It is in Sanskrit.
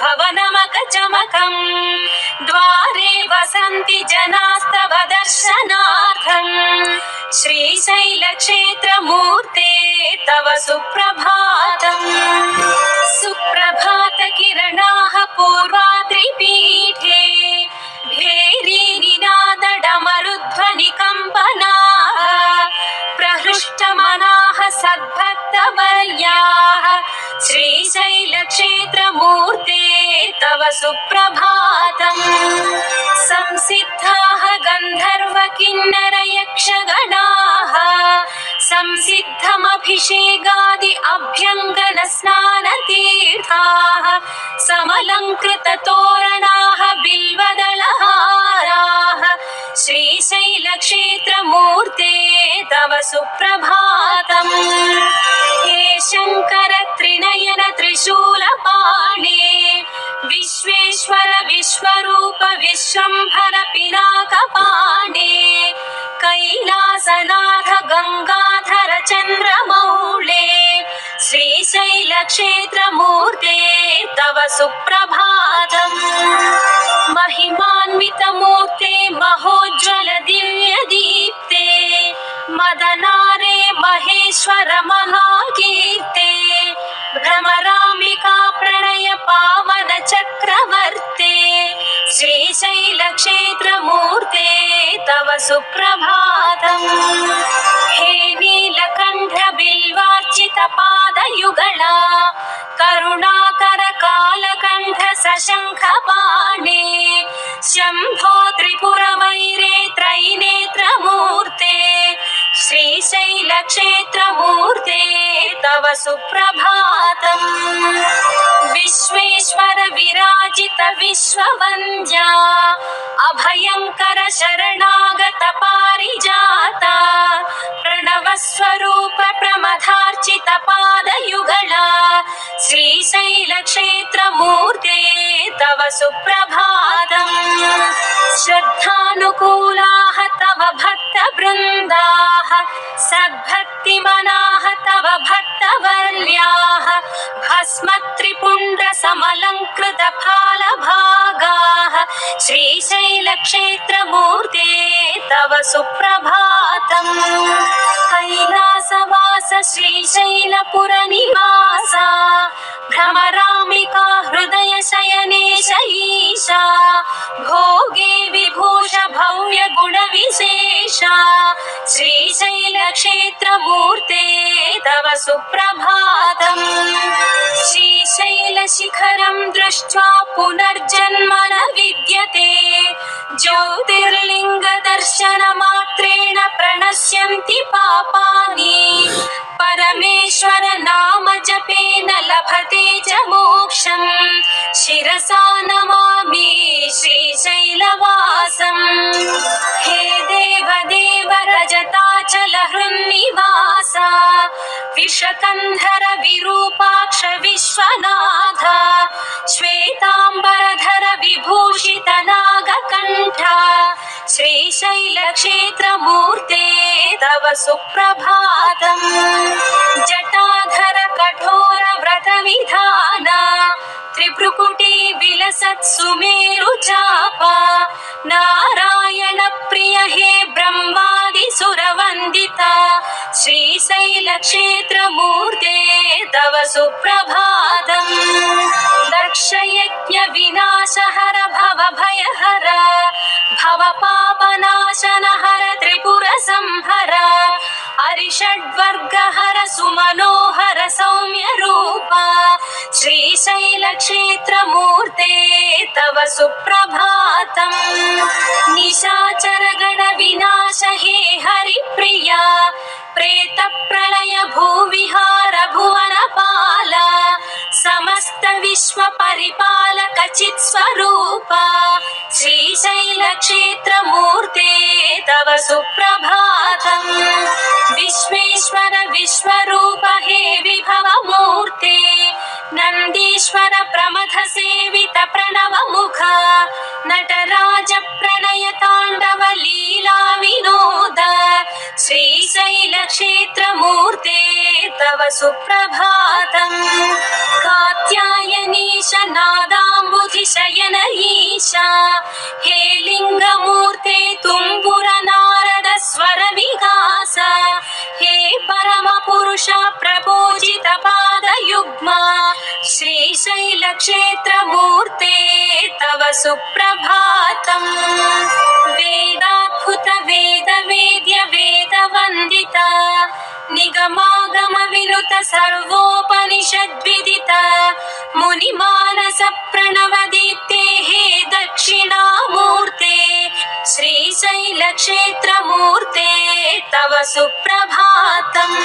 भवनमकचमकम्। द्वारे वसन्ति जनास्तव दर्शनार्थम्। श्रीशैलक्षेत्रमूर्ते तव सुप्रभातम्। सुप्रभात किरणाः पूर्वाद्रिपीठे कम्पनाः प्रहृष्टमनाः सद्भक्तवर्याः श्रीशैलक्षेत्रमूर्ते तव सुप्रभातम्। संसिद्धाः गन्धर्व किन्नर यक्षगणाः संसिद्धमभिषेगादि अभ्यङ्गन स्नानतीर्थाः समलङ्कृततोरणाः बिल्वदलहाराः। श्रीशैलक्षेत्रमूर्ते तव सुप्रभातम्। हे विश्वम्भर पिनाकपाणे कैलासनाथ गङ्गाधर चन्द्रमौळे श्रीशैलक्षेत्रमूर्ते, तव सुप्रभातम्। महिमान्वितमूर्ते, महोज्ज्वल दिव्यदीप्ते, मदनारे महेश्वर महाकीर्ते, भ्रमराम्बिका प्रणय पावन श्रीशैलक्षेत्रमूर्ते तव सुप्रभातम्। हे नीलकण्ठ बिल्वार्चित पादयुगला करुणाकर कालकण्ठ सशङ्खपाणे शम्भो त्रिपुरवैरे त्रैनेत्रमूर्ते श्रीशैलक्षेत्रमूर्ते तव सुप्रभातम् विश्वेश्वर विराजित विश्ववन्द्या अभयङ्कर शरणागत पारिजाता प्रणवस्वरूप प्रमथार्चित पादयुगला श्रीशैलक्षेत्रमूर्ते तव सुप्रभातम् श्रद्धानुकूलाः तव भक्तवृन्दाः सद्भक्तिमनाः तव भक्तवर्याः भस्मत्रिपुण्ड श्रीशैलक्षेत्रमूर्ते तव सुप्रभातम् कैलासवास श्रीशैलपुरनिवासा भ्रमरामिका हृदय शयनेश ईशा भोगे विभूष भव्य गुणविशेषा श्रीशैलक्षेत्रमूर्ते तव सुप्रभातम् श्रीशैलशिखरं दृष्ट्वा पुनर्जन्म न विद्यते ज्योतिर्लिङ्गदर्शनमात्रेण प्रणश्यन्ति पापानि परमेश्वर नाम विषकन्धर विरूपाक्ष विश्वनाथ श्वेताम्बरधर विभूषित नागकण्ठ श्रीशैलक्षेत्रमूर्ते तव सुप्रभातम् जटाधर कठोर व्रतविधान त्रिभ्रुकुटी विलसत् चापा नारायण प्रिय हे ब्रह्मादिसुरवन्दिता श्रीशैलक्षेत्रमूर्ते तव सुप्रभातम् दक्षयज्ञ विनाशहर भव भयहर भव पापनाशन हर त्रिपुर संहर अरिषड्वर्गहर सुमनोहर सौम्य रूप श्रीशैलक्षेत्रमूर्ते तव सुप्रभातम् निशाचर विनाश हे हरिप्रिया प्रेत प्रलय भूविहार भुवनपाल समस्त विश्व परिपालक चित् स्वरूप श्रीशैलक्षेत्रमूर्ते तव सुप्रभातम्। विश्वेश्वर विश्वरूप हे विभवमूर्ते नन्दीश्वर प्रमथ सेवित प्रणव मुख नटराज श्रीशैलक्षेत्रमूर्ते तव सुप्रभातम् कात्यायनीश ईशा हे लिङ्गमूर्ते तुम्बुर नारद स्वर विकास हे परमपुरुष प्रपूजित पादयुग्मा श्रीशैलक्षेत्रमूर्ते तव सुप्रभातम् प्रणवदीप्ते दक्षिणामूर्ते श्रीशैलक्षेत्रमूर्ते तव सुप्रभातम्